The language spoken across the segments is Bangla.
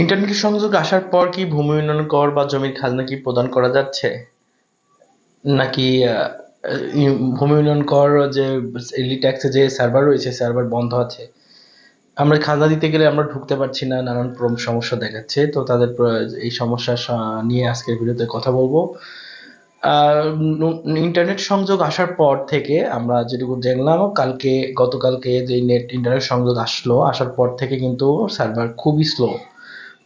ইন্টারনেট সংযোগ আসার পর কি ভূমি উন্নয়ন কর বা জমির খাজনা কি প্রদান করা যাচ্ছে? নাকি ভূমি উন্নয়ন কর যে এলি ট্যাক্সে যে সার্ভার রয়েছে, সার্ভার বন্ধ আছে, আমরা খাজনা দিতে গেলে আমরা ঢুকতে পারছি না, নানান সমস্যা দেখাচ্ছে, তো তাদের এই সমস্যা নিয়ে আজকের ভিডিওতে কথা বলব। ইন্টারনেট সংযোগ আসার পর থেকে আমরা যেটুকু দেখলাম, কালকে, গতকালকে যে নেট, ইন্টারনেট সংযোগ আসলো, আসার পর থেকে কিন্তু সার্ভার খুবই স্লো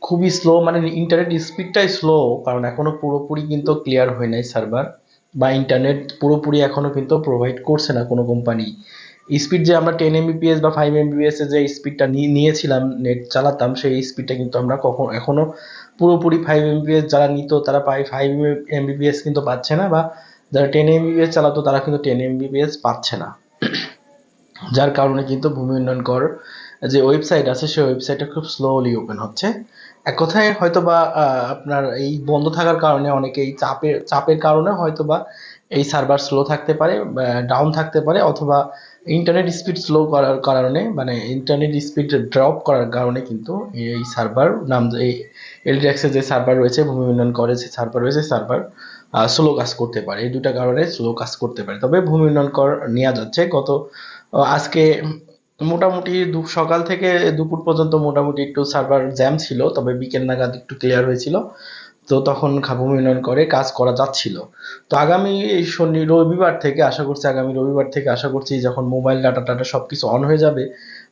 খুবই স্লো মানে ইন্টারনেট স্পিডটাই স্লো কারণ এখনও পুরোপুরি কিন্তু ক্লিয়ার হয় নাই সার্ভার বা ইন্টারনেট পুরোপুরি এখনও কিন্তু প্রোভাইড করছে না কোনো কোম্পানি স্পিড যে আমরা টেন এমবিপিএস বা ফাইভ এমবিপিএস যে স্পিডটা নিয়েছিলাম নেট চালাতাম, সেই স্পিডটা কিন্তু আমরা কখন, এখনও পুরোপুরি ফাইভ এমবিপিএস যারা নিত, তারা পাই ফাইভ এমবিপিএস কিন্তু পাচ্ছে না বা যারা টেন এমবিপিএস চালাতো, তারা কিন্তু টেন এমবিপিএস পাচ্ছে না। যার কারণে কিন্তু ভূমি উন্নয়ন কর যে ওয়েবসাইট আছে, সেই ওয়েবসাইটটা খুব স্লোলি ওপেন হচ্ছে। এক কথায় হয়তো বা আপনার এই বন্ধ থাকার কারণে অনেকে এই চাপের চাপের কারণে হয়তো বা এই সার্ভার স্লো থাকতে পারে ডাউন থাকতে পারে, অথবা ইন্টারনেট স্পিড স্লো করার কারণে মানে ইন্টারনেট স্পিড ড্রপ করার কারণে কিন্তু এই সার্ভার নাম এই এলডিএক্সের যে সার্ভার রয়েছে, ভূমি উন্নয়ন করে যে সার্ভার রয়েছে সার্ভার স্লো কাজ করতে পারে। এই দুটা কারণে স্লো কাজ করতে পারে। তবে ভূমি উন্নয়ন কর নেওয়া যাচ্ছে। গত আজকে মোটামুটি সকাল থেকে দুপুর পর্যন্ত মোটামুটি একটু সার্ভার জ্যাম ছিল, তবে বিকেল নাগাদ একটু ক্লিয়ার হয়েছিল। তো তখন ভূমি উন্নয়ন করে কাজ করা যাচ্ছিল। তো আগামী এই শনি রবিবার থেকে, আশা করছি আগামী রবিবার থেকে, আশা করছি যখন মোবাইল ডাটা টাটা সব কিছু অন হয়ে যাবে,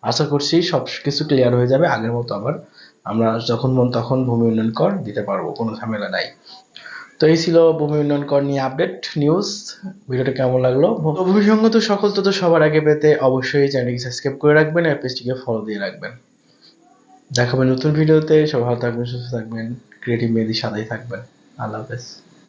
আশা করছি সব কিছু ক্লিয়ার হয়ে যাবে, আগের মতো আবার আমরা যখন মন তখন ভূমি উন্নয়ন কর দিতে পারব, কোনো ঝামেলা নাই। তো এই ছিল ভূমি উন্নয়ন কর নিয়ে আপডেট নিউজ ভিডিওটা কেমন লাগল? তো সংগত সকল তথ্য সবার আগে পেতে অবশ্যই চ্যানেলটি সাবস্ক্রাইব করে রাখবেন আর পেজটিকে ফলো দিয়ে রাখবেন। দেখাবেন নতুন ভিডিওতে সবাই ভালো থাকবেন, সুস্থ থাকবেন ক্রিয়েটিভ মেয়েদের সাদাই থাকবেন। আল্লাহ হাফেজ।